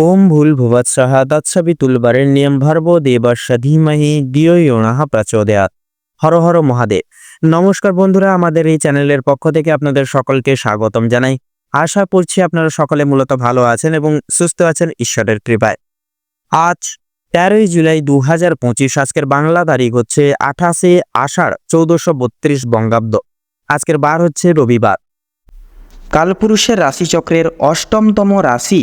ওম ভুল ভুবৎসহ তৎসবিতুলবরের নিয়ম ভর্ব দেবস্য ধীমহি দিয় ইয়ণাহ প্রচোদয়াৎ হর হর মহাদেব। নমস্কার বন্ধুরা, আমাদের এই চ্যানেলের পক্ষ থেকে আপনাদের সকলকে স্বাগতম জানাই। আশা করছি আপনারা সকলে মূলত ভালো আছেন এবং সুস্থ আছেন ঈশ্বরের কৃপায়। আজ তেরোই জুলাই দু হাজার পঁচিশ, আজকের বাংলা তারিখ হচ্ছে আঠাশে আষাঢ় চৌদ্দশো বত্রিশ বঙ্গাব্দ। আজকের বার হচ্ছে রবিবার। কালপুরুষের রাশিচক্রের অষ্টমতম রাশি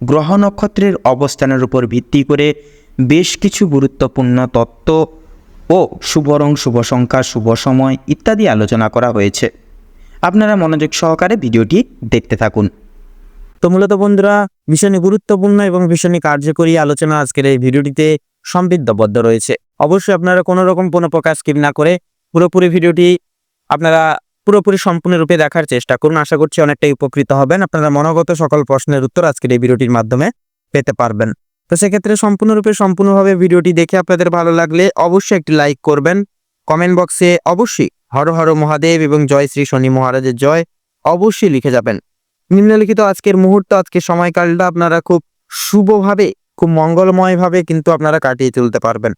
গ্রহ নক্ষত্রের অবস্থানের উপর ভিত্তি করে বেশ কিছু গুরুত্বপূর্ণ তত্ত্ব ও শুভ রং, শুভ সংখ্যা, শুভ সময় ইত্যাদি আলোচনা করা হয়েছে। আপনারা মনোযোগ সহকারে ভিডিওটি দেখতে থাকুন। তো মূলত বন্ধুরা ভীষণই গুরুত্বপূর্ণ এবং ভীষণই কার্যকরী আলোচনা আজকের এই ভিডিওটিতে সমৃদ্ধবদ্ধ রয়েছে। অবশ্যই আপনারা কোনো রকম কোনো প্রকার স্কিপ না করে পুরোপুরি ভিডিওটি আপনারা পুরোপুরি সম্পূর্ণরূপে দেখার চেষ্টা করুন। আশা করছি অনেকটাই উপকৃত হবেন। আপনারা মনোগত সকল প্রশ্নের উত্তর আজকের এই ভিডিওটির মাধ্যমে পেতে পারবেন। তো সেক্ষেত্রে সম্পূর্ণরূপে, সম্পূর্ণভাবে ভিডিওটি দেখে আপনাদের ভালো লাগলে অবশ্যই একটি লাইক করবেন। কমেন্ট বক্সে অবশ্যই হর হর মহাদেব এবং জয় শ্রী শনি মহারাজের জয় অবশ্যই লিখে যাবেন। নিম্নলিখিত আজকের মুহূর্ত, আজকের সময়কালটা আপনারা খুব শুভভাবে, খুব মঙ্গলময়ভাবে কিন্তু আপনারা কাটিয়ে তুলতে পারবেন।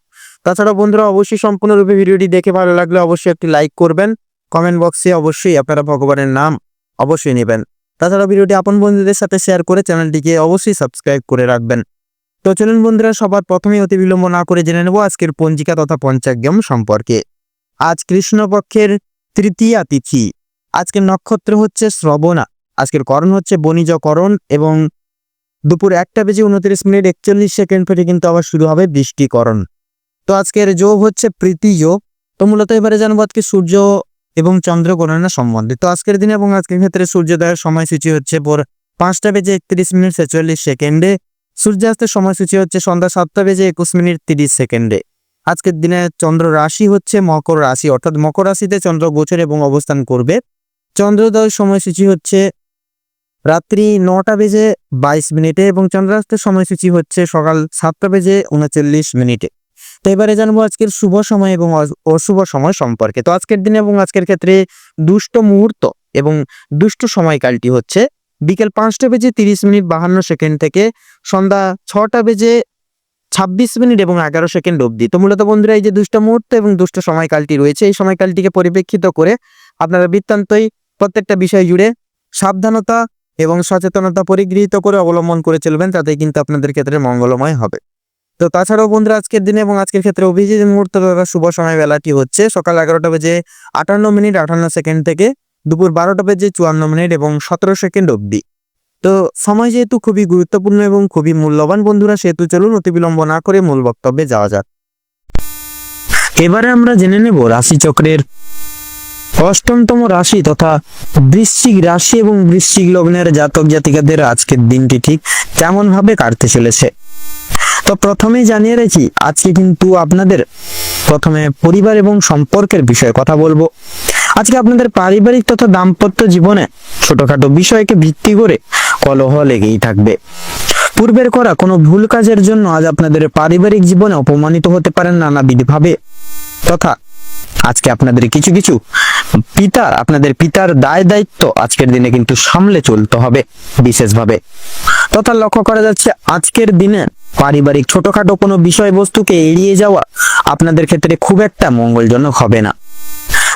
তাছাড়া বন্ধুরা, অবশ্যই সম্পূর্ণরূপে ভিডিওটি দেখে ভালো লাগলে অবশ্যই একটি লাইক করবেন। কমেন্ট বক্সে অবশ্যই আপনারা ভগবানের নাম অবশ্যই নেবেন। তাছাড়া ভিডিওটি আপন বন্ধুদের সাথে শেয়ার করে চ্যানেলটিকে অবশ্যই সাবস্ক্রাইব করে রাখবেন। তো চলুন বন্ধুরা, সবার প্রথমে অতি বিলম্ব না করে জেনে নেব আজকের পঞ্জিকা তথা পঞ্চাগ্যম সম্পর্কে। আজ কৃষ্ণপক্ষের তৃতীয়া তিথি। আজকের নক্ষত্র হচ্ছে শ্রবণা। আজকের করণ হচ্ছে বণিজকরণ এবং দুপুর একটা বেজে উনত্রিশ মিনিট একচল্লিশ সেকেন্ড থেকে কিন্তু আবার শুরু হবে বৃষ্টিকরণ। তো আজকের যোগ হচ্ছে প্রীতি যোগ। তো মূলত এবারে জানব আজকে সূর্য এবং চন্দ্র গণনা সম্বন্ধে। তো আজকের দিনে এবং আজকের ক্ষেত্রে সূর্যোদয়ের সময়সূচি হচ্ছে ভোর পাঁচটা বেজে একত্রিশ মিনিট ছেচল্লিশ সেকেন্ডে। সূর্যাস্তের সময়সূচি হচ্ছে সন্ধ্যা সাতটা বেজে একুশ মিনিট তিরিশ সেকেন্ডে। আজকের দিনে চন্দ্র রাশি হচ্ছে মকর রাশি, অর্থাৎ মকর রাশিতে চন্দ্র গোচর এবং অবস্থান করবে। চন্দ্রোদয় সময়সূচি হচ্ছে রাত্রি নটা বেজে বাইশ মিনিটে এবং চন্দ্রাস্তের সময়সূচি হচ্ছে সকাল সাতটা বেজে উনচল্লিশ মিনিটে। তো এবারে জানব আজকের শুভ সময় এবং অশুভ সময় সম্পর্কে। তো আজকের দিনে এবং আজকের ক্ষেত্রে দুষ্ট মুহূর্ত এবং দুষ্ট সময়কালটি হচ্ছে বিকেল পাঁচটা বেজে তিরিশ মিনিট বাহান্ন সেকেন্ড থেকে সন্ধ্যা ছটা বেজে ছাব্বিশ মিনিট এবং এগারো সেকেন্ড অবধি। তো মূলত বন্ধুরা, এই যে দুষ্ট মুহূর্ত এবং দুষ্ট সময়কালটি রয়েছে, এই সময়কালটিকে পরিপ্রেক্ষিত করে আপনারা বৃত্তান্তই প্রত্যেকটা বিষয় জুড়ে সাবধানতা এবং সচেতনতা পরিগৃহীত করে অবলম্বন করে চলবেন তাতে কিন্তু আপনাদের ক্ষেত্রে মঙ্গলময় হবে। তো তাছাড়াও বন্ধুরা, আজকের দিনে এবং আজকের ক্ষেত্রে অভিজিৎ মুহূর্ত তথা শুভ সময় বেলাটি হচ্ছে? সকাল এগারোটা বেজে আটান্ন মিনিট, আটান্ন সেকেন্ড থেকে দুপুর বারোটা বেজে চুয়ান্ন মিনিট এবং সতেরো সেকেন্ড অবধি। তো সময় যেহেতু খুবই গুরুত্বপূর্ণ এবং খুবই মূল্যবান বন্ধুরা, সেহেতু চলুন অতি বিলম্ব না করে মূল বক্তব্যে যাওয়া যাক। এবারে আমরা জেনে নেব রাশিচক্রের অষ্টমতম রাশি তথা বৃশ্চিক রাশি এবং বৃশ্চিক লগ্নের জাতক জাতিকাদের আজকের দিনটি ঠিক কেমন ভাবে কাটতে চলেছে। তো প্রথমেই জানিয়ে রেখি, আজকে কিন্তু আপনাদের প্রথমে পরিবার এবং সম্পর্কের বিষয়ে কথা বলব। আজকে আপনাদের পারিবারিক তথা দাম্পত্য জীবনে ছোটখাটো বিষয়কে ভিত্তি করে কলহ লেগেই থাকবে। পূর্বের করা কোনো ভুল কাজের জন্য আজ আপনাদের পারিবারিক জীবনে অপমানিত হতে পারেন নানাবিধভাবে। তথা আজকে আপনাদের কিছু কিছু পিতার, আপনাদের পিতার দায় দায়িত্ব আজকের দিনে কিন্তু সামলে চলতে হবে বিশেষভাবে। তথা লক্ষ্য করা যাচ্ছে আজকের দিনে পারিবারিক ছোটখাটো কোনো বিষয়বস্তুকে এড়িয়ে যাওয়া আপনাদের ক্ষেত্রে খুব একটা মঙ্গলজনক হবে না।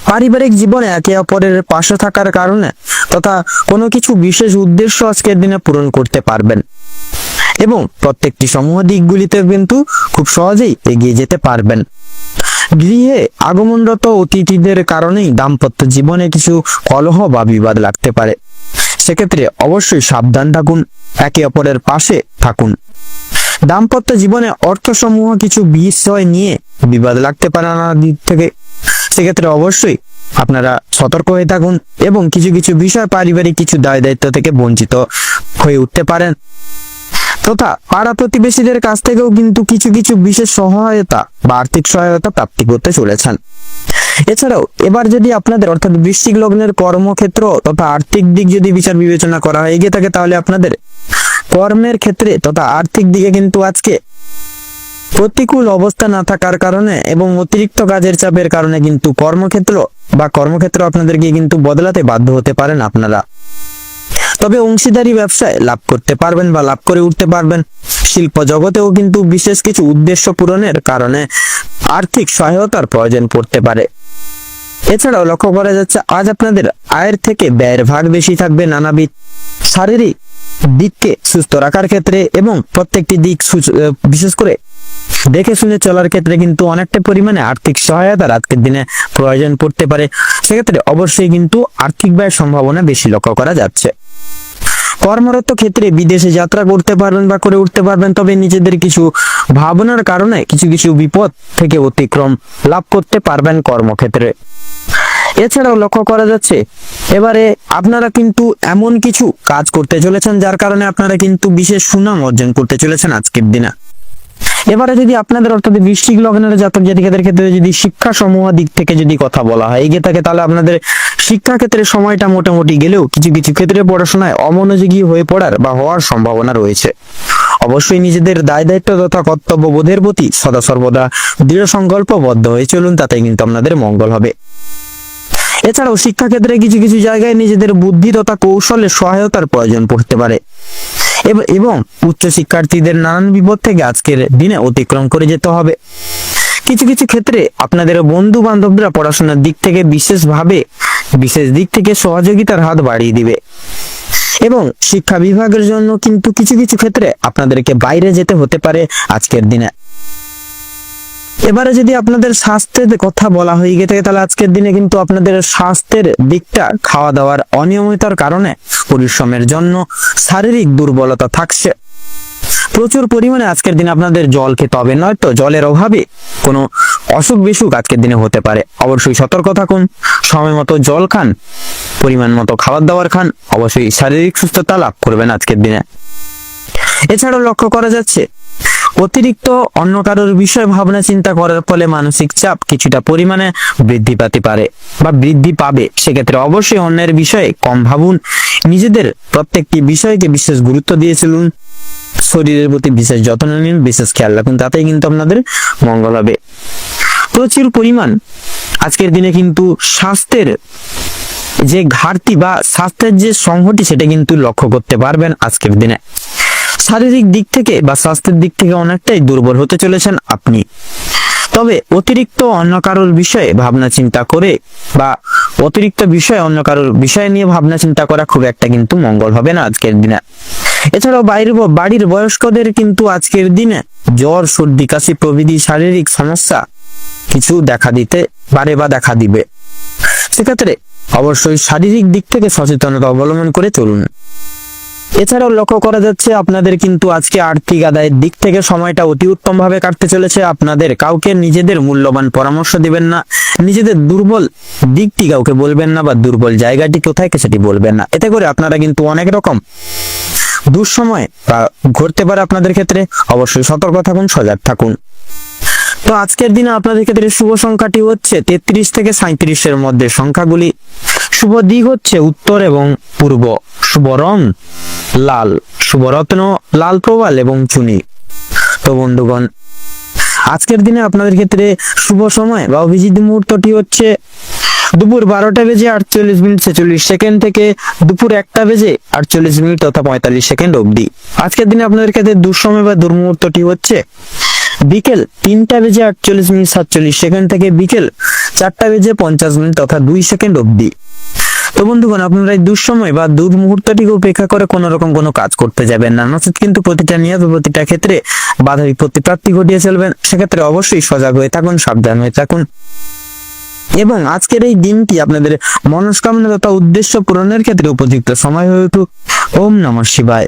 পারিবারিক জীবনে একে অপরের পাশে থাকার কারণে তথা কোনো কিছু বিশেষ উদ্দেশ্য আজকের দিনে পূরণ করতে পারবেন। এবং প্রত্যেকটি সমূহ দিকগুলিতে কিন্তু খুব সহজেই এগিয়ে যেতে পারবেন। গৃহে আগমনরত অতিথিদের কারণেই দাম্পত্য জীবনে কিছু কলহ বা বিবাদ লাগতে পারে। সেক্ষেত্রে অবশ্যই সাবধান থাকুন, একে অপরের পাশে থাকুন। দাম্পত্য জীবনে অর্থসমূহ কিছু বিষয় নিয়ে বিবাদ লাগতে পারে নানা দিক থেকে। সেক্ষেত্রে অবশ্যই আপনারা সতর্ক হয়ে থাকুন এবং কিছু কিছু বিষয় পারিবারিক কিছু দায় দায়িত্ব থেকে বঞ্চিত হয়ে উঠতে পারেন। তথা পাড়া প্রতিবেশীদের কাছ থেকেও কিন্তু কিছু কিছু বিশেষ সহায়তা বা আর্থিক সহায়তা প্রাপ্তি করতে চলেছেন। এছাড়াও, এবার যদি আপনাদের অর্থাৎ বৃশ্চিক লগ্নের কর্মক্ষেত্র তথা আর্থিক দিক যদি বিচার বিবেচনা করা হয়ে গিয়ে থাকে তাহলে আপনাদের কর্মের ক্ষেত্রে তথা আর্থিক দিকে কিন্তু আজকে প্রতিকূল অবস্থা না থাকার কারণে এবং অতিরিক্ত কাজের চাপের কারণে কিন্তু কর্মক্ষেত্র বা কর্মক্ষেত্র আপনাদেরকে কিন্তু বদলাতে বাধ্য হতে পারেন আপনারা। তবে অংশীদারি ব্যবসায় লাভ করতে পারবেন বা লাভ করে উঠতে পারবেন। শিল্প জগতেও কিন্তু বিশেষ কিছু উদ্দেশ্য পূরণের কারণে আর্থিক সহায়তার প্রয়োজন পড়তে পারে। এছাড়াও লক্ষ্য করা যাচ্ছে, আজ আপনাদের আয়ের থেকে ব্যয়ের ভাগ বেশি থাকবে নানাবিধ শারীরিক দিককে সুস্থ রাখার ক্ষেত্রে এবং প্রত্যেকটি দিক বিশেষ করে দেখে শুনে চলার ক্ষেত্রে কিন্তু অনেকটা পরিমাণে আর্থিক সহায়তার আজকের দিনে প্রয়োজন পড়তে পারে। সেক্ষেত্রে অবশ্যই কিন্তু আর্থিক ব্যয়ের সম্ভাবনা বেশি লক্ষ্য করা যাচ্ছে। কর্মরত ক্ষেত্রে বিদেশে যাত্রা করতে পারবেন বা করে উঠতে পারবেন, তবে নিজেদের কিছু ভাবনার কারণে কিছু কিছু বিপদ থেকে অতিক্রম লাভ করতে পারবেন কর্মক্ষেত্রে। এছাড়াও লক্ষ্য করা যাচ্ছে, এবারে আপনারা কিন্তু এমন কিছু কাজ করতে চলেছেন, যার কারণে আপনারা কিন্তু বিশেষ সুনাম অর্জন করতে চলেছেন আজকের দিনে। এবারে যদি আপনাদের অর্থাৎ বৃশ্চিক লগ্নের জাতক জাতিকাদের ক্ষেত্রে যদি শিক্ষা সমূহ দিক থেকে যদি কথা বলা হয় এগিয়ে থাকে তাহলে আপনাদের শিক্ষা ক্ষেত্রে সময়টা মোটামুটি গেলেও কিছু কিছু ক্ষেত্রে পড়াশোনায় অমনোযোগী হয়ে পড়ার বা হওয়ার সম্ভাবনা রয়েছে। অবশ্যই নিজেদের দায় দায়িত্ব তথা কর্তব্য বোধের প্রতি সদা সর্বদা দৃঢ় সংকল্পবদ্ধ হয়ে চলুন তাতে কিন্তু আপনাদের মঙ্গল হবে। এছাড়াও শিক্ষাক্ষেত্রে কিছু কিছু জায়গায় নিজেদের বুদ্ধি তথা কৌশলের সহায়তার প্রয়োজন পড়তে পারে। এব- উচ্চ শিক্ষার্থীদের নানান বিপদ থেকে আজকের দিনে অতিক্রম করে যেতে হবে। কিছু কিছু ক্ষেত্রে আপনাদের বন্ধু বান্ধবরা পড়াশোনার দিক থেকে বিশেষভাবে, বিশেষ দিক থেকে সহযোগিতার হাত বাড়িয়ে দিবে। এবং শিক্ষা বিভাগের জন্য কিন্তু কিছু কিছু ক্ষেত্রে আপনাদেরকে বাইরে যেতে হতে পারে আজকের দিনে। এবারে যদি আপনাদের স্বাস্থ্যের কথা বলা হয়ে থাকে, তাহলে আজকের দিনে কিন্তু আপনাদের স্বাস্থ্যের দিকটা খাওয়া দাওয়ার অনিয়মিতার কারণে পরিশ্রমের জন্য শারীরিক দুর্বলতা থাকছে। প্রচুর পরিমাণে আজকের দিনে আপনাদের জল খেতে হবে, নয়তো জলের অভাবে কোনো অসুখ বিসুখ আজকের দিনে হতে পারে। অবশ্যই সতর্ক থাকুন, সময় মতো জল খান, পরিমাণ মতো খাবার দাবার খান, অবশ্যই শারীরিক সুস্থতা লাভ করবেন আজকের দিনে। এছাড়াও লক্ষ্য করা যাচ্ছে অতিরিক্ত অন্য কারোর বিষয় ভাবনা চিন্তা করার ফলে মানসিক চাপ কিছুটা পরিমাণে বৃদ্ধি পাতে পারে বা বৃদ্ধি পাবে। সেক্ষেত্রে অবশ্যই অন্যের বিষয়ে কম ভাবুন। নিজেদের প্রত্যেকটি বিষয়কে বিশেষ গুরুত্ব দিয়ে চলুন। শরীরের প্রতি বিশেষ যত্ন নিন, বিশেষ খেয়াল রাখুন, তাতেই কিন্তু আপনাদের মঙ্গল হবে। প্রচুর পরিমাণ আজকের দিনে কিন্তু স্বাস্থ্যের যে ঘাটতি বা স্বাস্থ্যের যে সংহতি, সেটা কিন্তু লক্ষ্য করতে পারবেন আজকের দিনে। শারীরিক দিক থেকে বা স্বাস্থ্যের দিক থেকে অনেকটাই দুর্বল হতে চলেছেন আপনি। তবে অতিরিক্ত অন্য কারোর বিষয়ে ভাবনা চিন্তা করে বা অতিরিক্ত বিষয়ে অন্য কারোর বিষয় নিয়ে ভাবনা চিন্তা করা খুব একটা কিন্তু মঙ্গল হবে না আজকের দিনে। এছাড়াও বাইরের বাড়ির বয়স্কদের কিন্তু আজকের দিনে জ্বর, সর্দি, কাশি প্রভৃতি শারীরিক সমস্যা কিছু দেখা দিতে পারে বা দেখা দিবে। সেক্ষেত্রে অবশ্যই শারীরিক দিক থেকে সচেতনতা অবলম্বন করে চলুন। এছাড়াও লক্ষ্য করা যাচ্ছে আপনাদের কিন্তু আজকে আর্থিক আদায়ের দিক থেকে সময়টা অতি উত্তম ভাবে কাটতে চলেছে। আপনাদের কাউকে নিজেদের মূল্যবান পরামর্শ দিবেন না, নিজেদের দুর্বল দিকটি কাউকে বলবেন না বা দুর্বল জায়গাটি কোথায় সেটি বলবেন না। এতে করে আপনারা কিন্তু অনেক রকম দুঃসময় বা ঘটতে পারে আপনাদের ক্ষেত্রে। অবশ্যই সতর্ক থাকুন, সজাগ থাকুন। তো আজকের দিনে আপনাদের ক্ষেত্রে শুভ সংখ্যাটি হচ্ছে তেত্রিশ থেকে সাঁত্রিশের মধ্যে সংখ্যাগুলি। শুভ দিক হচ্ছে উত্তর এবং পূর্ব। শুভ রং, লাল। শুভ রত্ন, লাল প্রবাল এবং চুনি। তো বন্ধুগণ, আজকের দিনে আপনাদের ক্ষেত্রে শুভ সময় বা অভিজিৎ মুহূর্তটি হচ্ছে দুপুর বারোটা বেজে আটচল্লিশ মিনিট ছেচল্লিশ সেকেন্ড থেকে দুপুর একটা বেজে আটচল্লিশ মিনিট তথা পঁয়তাল্লিশ সেকেন্ড অবধি। আজকের দিনে আপনাদের ক্ষেত্রে দুঃসময় বা দুর্মুহূর্তটি হচ্ছে বিকেল তিনটা বেজে আটচল্লিশ মিনিট সাতচল্লিশ সেকেন্ড থেকে বিকেল চারটা বেজে পঞ্চাশ মিনিট তথা দুই সেকেন্ড অবধি। তো বন্ধুগণ, আপনারা এই দুঃসময় বা দুর্মুহূর্তটিকে উপেক্ষা করে কোনো রকম কোনো কাজ করতে যাবেন না। নচেত কিন্তু প্রতিটা নিয়ত প্রতিটা ক্ষেত্রে বাধা বিপত্তি প্রাপ্তি ঘটিয়ে চলবেন। সেক্ষেত্রে অবশ্যই সজাগ হয়ে থাকুন, সাবধান হয়ে থাকুন। এবং আজকের এই দিনটি আপনাদের মনস্কামনা তথা উদ্দেশ্য পূরণের ক্ষেত্রে উপযুক্ত সময় হয়ে উঠুক। ওম নমঃ শিবায়।